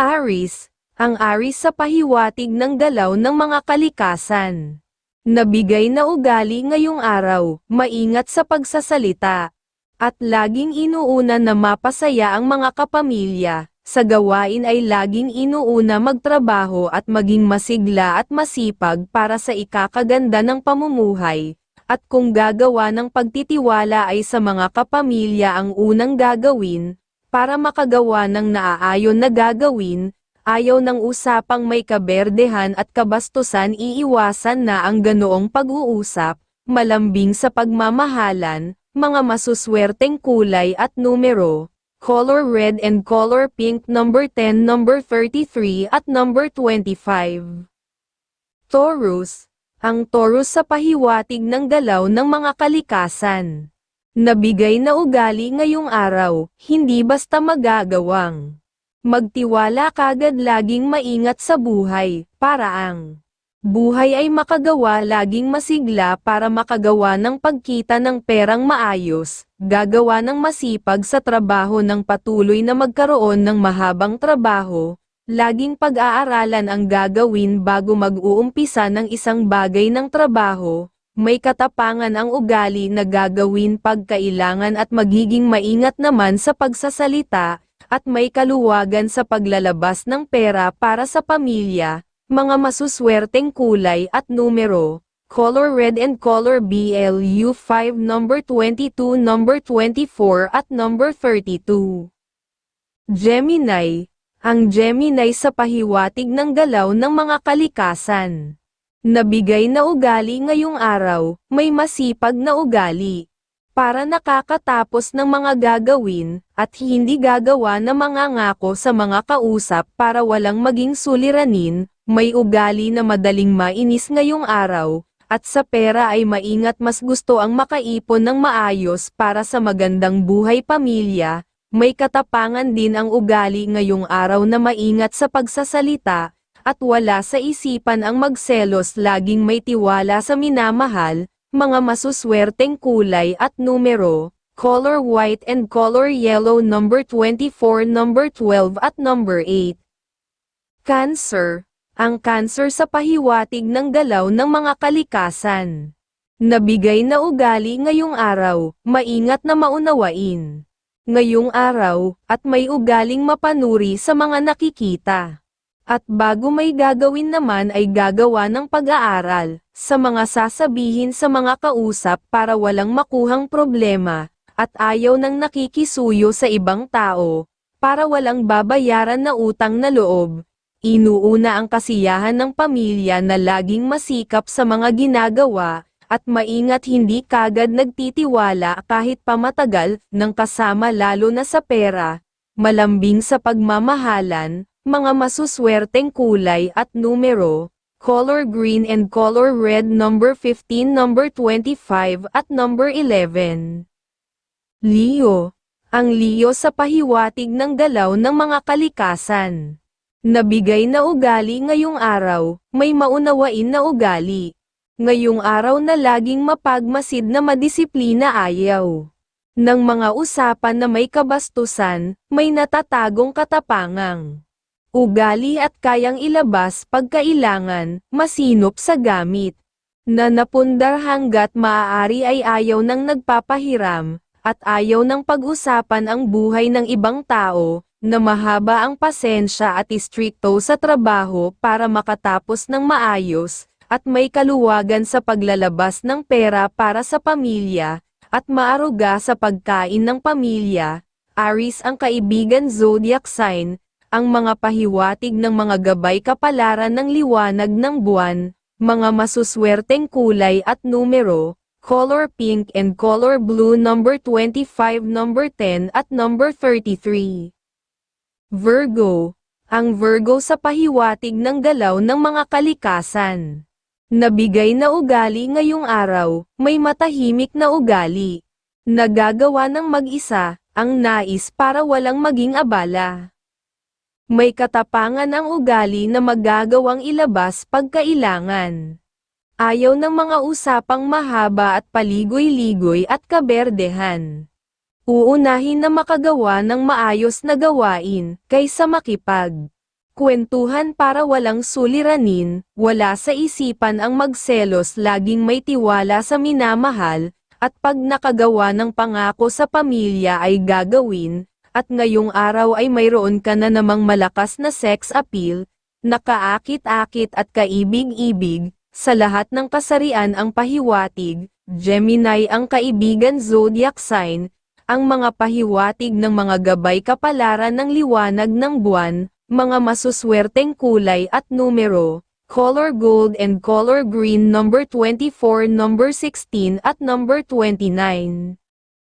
Aris, ang Aris sa pahiwatig ng galaw ng mga kalikasan. Nabigay na ugali ngayong araw, maingat sa pagsasalita. At laging inuuna na mapasaya ang mga kapamilya, sa gawain ay laging inuuna magtrabaho at maging masigla at masipag para sa ikakaganda ng pamumuhay. At kung gagawa ng pagtitiwala ay sa mga kapamilya ang unang gagawin, para makagawa ng naaayon na gagawin, ayaw ng usapang may kaberdehan at kabastusan iiwasan na ang ganoong pag-uusap, malambing sa pagmamahalan, mga masuswerteng kulay at numero, color red and color pink number 10 number 33 at number 25. Taurus, ang Taurus sa pahiwatig ng galaw ng mga kalikasan. Nabigay na ugali ngayong araw, hindi basta magagawang. Magtiwala kagad laging maingat sa buhay, para ang buhay ay makagawa laging masigla para makagawa ng pagkita ng perang maayos, gagawa ng masipag sa trabaho ng patuloy na magkaroon ng mahabang trabaho, laging pag-aaralan ang gagawin bago mag-uumpisa ng isang bagay ng trabaho, may katapangan ang ugali na gagawin pagkailangan at magiging maingat naman sa pagsasalita, at may kaluwagan sa paglalabas ng pera para sa pamilya, mga masuswerteng kulay at numero, color red and color BLU 5 number 22 number 24 at number 32. Gemini, ang Gemini sa pahiwatig ng galaw ng mga kalikasan. Nabigay na ugali ngayong araw, may masipag na ugali. Para nakakatapos ng mga gagawin, at hindi gagawa ng mga ngako sa mga kausap para walang maging suliranin, may ugali na madaling mainis ngayong araw, at sa pera ay maingat mas gusto ang makaipon ng maayos para sa magandang buhay pamilya, may katapangan din ang ugali ngayong araw na maingat sa pagsasalita, at wala sa isipan ang magselos laging may tiwala sa minamahal, mga masuswerteng kulay at numero, color white and color yellow number 24 number 12 at number 8. Cancer, ang cancer sa pahiwatig ng galaw ng mga kalikasan. Nabigay na ugali ngayong araw, maingat na maunawain. Ngayong araw, at may ugaling mapanuri sa mga nakikita. At bago may gagawin naman ay gagawa ng pag-aaral, sa mga sasabihin sa mga kausap para walang makuhang problema, at ayaw ng nakikisuyo sa ibang tao, para walang babayaran na utang na loob. Inuuna ang kasiyahan ng pamilya na laging masikap sa mga ginagawa, at maingat hindi kagad nagtitiwala kahit pamatagal ng kasama lalo na sa pera, malambing sa pagmamahalan, mga masuswerteng kulay at numero, color green and color red number 15 number 25 at number 11. Leo, ang Leo sa pahiwatig ng galaw ng mga kalikasan. Nabigay na ugali ngayong araw, may maunawain na ugali. Ngayong araw na laging mapagmasid na madisiplina ayaw. Ng mga usapan na may kabastusan, may natatagong katapangang ugali at kayang ilabas pagkailangan, masinop sa gamit. Na napundar hanggat maaari ay ayaw ng nagpapahiram, at ayaw ng pag-usapan ang buhay ng ibang tao, na mahaba ang pasensya at istrikto sa trabaho para makatapos ng maayos, at may kaluwagan sa paglalabas ng pera para sa pamilya, at maaruga sa pagkain ng pamilya. Aris ang kaibigan zodiac sign, ang mga pahiwatig ng mga gabay kapalaran ng liwanag ng buwan, mga masuswerteng kulay at numero, color pink and color blue number 25 number 10 at number 33. Virgo, ang Virgo sa pahiwatig ng galaw ng mga kalikasan. Nabigay na ugali ngayong araw, may matahimik na ugali. Nagagawa ng mag-isa, ang nais para walang maging abala. May katapangan ang ugali na magagawang ilabas pagkailangan. Ayaw ng mga usapang mahaba at paligoy-ligoy at kaberdehan. Uunahin na makagawa ng maayos na gawain, kaysa makipag. Kwentuhan para walang suliranin, wala sa isipan ang magselos laging may tiwala sa minamahal, at pag nakagawa ng pangako sa pamilya ay gagawin, at ngayong araw ay mayroon ka na namang malakas na sex appeal, nakaakit-akit at kaibig-ibig, sa lahat ng kasarian ang pahiwatig, Gemini ang kaibigan zodiac sign, ang mga pahiwatig ng mga gabay kapalaran ng liwanag ng buwan, mga masuswerteng kulay at numero, color gold and color green number 24, number 16 at number 29.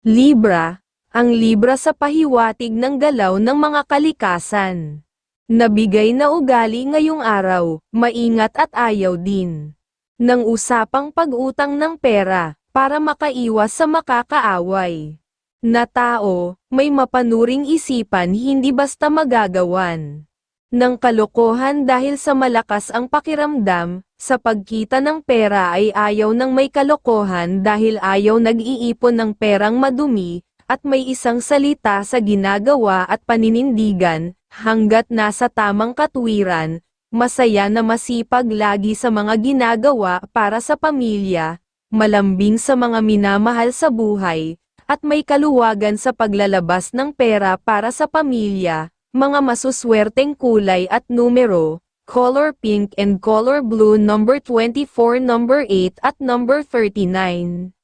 Libra, ang Libra sa pahiwatig ng galaw ng mga kalikasan. Nabigay na ugali ngayong araw, maingat at ayaw din. Nang usapang pag-utang ng pera, para makaiwas sa makakaaway. Na tao, may mapanuring isipan hindi basta magagawan. Nang kalokohan dahil sa malakas ang pakiramdam, sa pagkita ng pera ay ayaw ng may kalokohan dahil ayaw nag-iipon ng perang madumi, at may isang salita sa ginagawa at paninindigan, hanggat nasa tamang katwiran, masaya na masipag lagi sa mga ginagawa para sa pamilya, malambing sa mga minamahal sa buhay, at may kaluwagan sa paglalabas ng pera para sa pamilya, mga masuswerteng kulay at numero, color pink and color blue number 24, number 8 at number 39.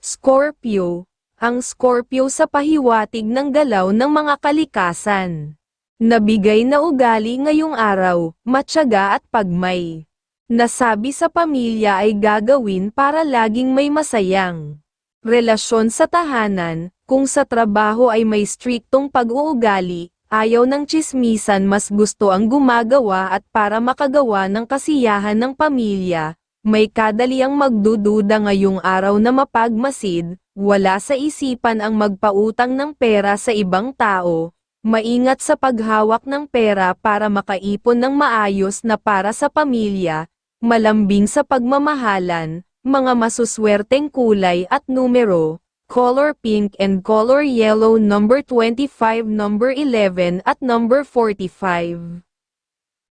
Scorpio, ang Scorpio sa pahiwatig ng galaw ng mga kalikasan. Nabigay na ugali ngayong araw, matyaga at pagmay. Nasabi sa pamilya ay gagawin para laging may masayang relasyon sa tahanan, kung sa trabaho ay may striktong pag-uugali, ayaw ng chismisan mas gusto ang gumagawa at para makagawa ng kasiyahan ng pamilya, may kadaliang magdududa ngayong araw na mapagmasid, wala sa isipan ang magpautang ng pera sa ibang tao, maingat sa paghawak ng pera para makaipon ng maayos na para sa pamilya, malambing sa pagmamahalan, mga masuswerteng kulay at numero, color pink and color yellow number 25 number 11 at number 45.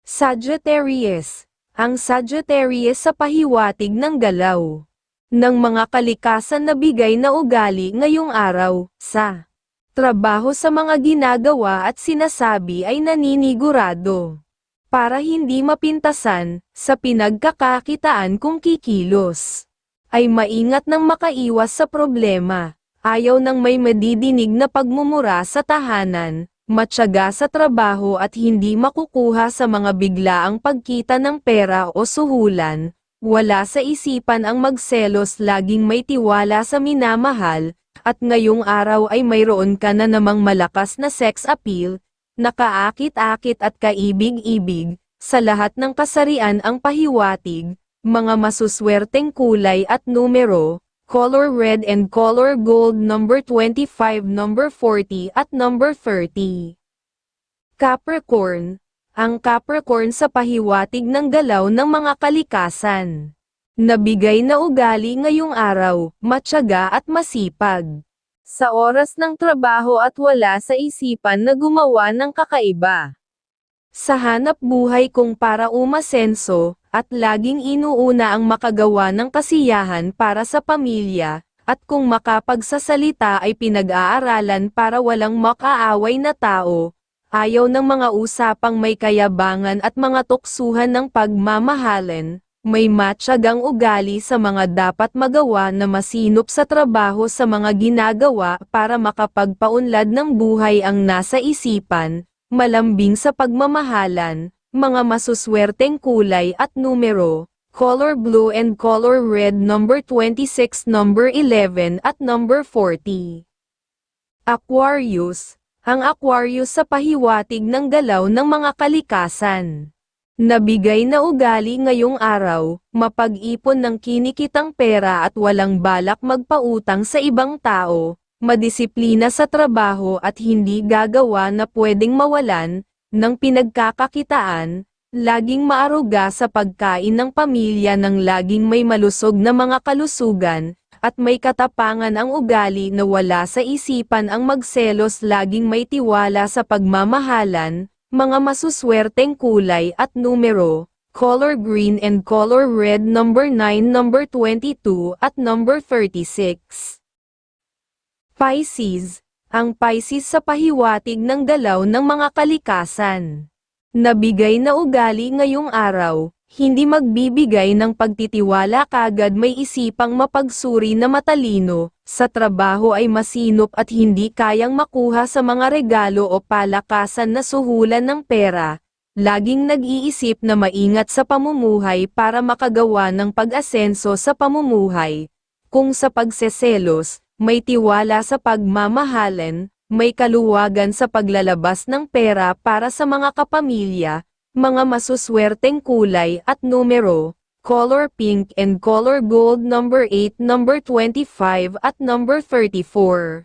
Sagittarius, ang Sagittarius sa pahiwatig ng galaw ng mga kalikasan na bigay na ugali ngayong araw, sa trabaho sa mga ginagawa at sinasabi ay naninigurado. Para hindi mapintasan, sa pinagkakakitaan kung kikilos, ay maingat ng makaiwas sa problema. Ayaw ng may madidinig na pagmumura sa tahanan, matyaga sa trabaho at hindi makukuha sa mga biglaang pagkita ng pera o suhulan, wala sa isipan ang magselos laging may tiwala sa minamahal, at ngayong araw ay mayroon ka na namang malakas na sex appeal, nakaakit-akit at kaibig-ibig, sa lahat ng kasarian ang pahiwatig, mga masuswerteng kulay at numero, color red and color gold number 25 number 40 at number 30. Capricorn, ang Capricorn sa pahiwatig ng galaw ng mga kalikasan. Nabigay na ugali ngayong araw, matyaga at masipag sa oras ng trabaho at wala sa isipan na gumawa ng kakaiba. Sa hanap buhay kung para umasenso, at laging inuuna ang makagawa ng kasiyahan para sa pamilya, at kung makapagsasalita ay pinag-aaralan para walang makaaway na tao, ayaw ng mga usapang may kayabangan at mga tuksuhan ng pagmamahalan, may matyagang ugali sa mga dapat magawa na masinop sa trabaho sa mga ginagawa para makapagpaunlad ng buhay ang nasa isipan, malambing sa pagmamahalan, mga masuswerteng kulay at numero, color blue and color red number 26 number 11 at number 40. Aquarius, ang Aquarius sa pahiwatig ng galaw ng mga kalikasan. Nabigay na ugali ngayong araw, mapag-ipon ng kinikitang pera at walang balak magpautang sa ibang tao, madisiplina sa trabaho at hindi gagawa na pwedeng mawalan, ng pinagkakakitaan, laging maaruga sa pagkain ng pamilya ng laging may malusog na mga kalusugan, at may katapangan ang ugali na wala sa isipan ang magselos laging may tiwala sa pagmamahalan, mga masuswerteng kulay at numero, color green and color red number 9, number 22 at number 36. Pisces, ang Pisces sa pahiwatig ng dalaw ng mga kalikasan. Nabigay na ugali ngayong araw, hindi magbibigay ng pagtitiwala kagad may isipang mapagsuri na matalino, sa trabaho ay masinop at hindi kayang makuha sa mga regalo o palakasan na suhulan ng pera, laging nag-iisip na maingat sa pamumuhay para makagawa ng pag-asenso sa pamumuhay. Kung sa pagseselos, may tiwala sa pagmamahalan, may kaluwagan sa paglalabas ng pera para sa mga kapamilya, mga masuswerteng kulay at numero, color pink and color gold number 8, number 25 at number 34.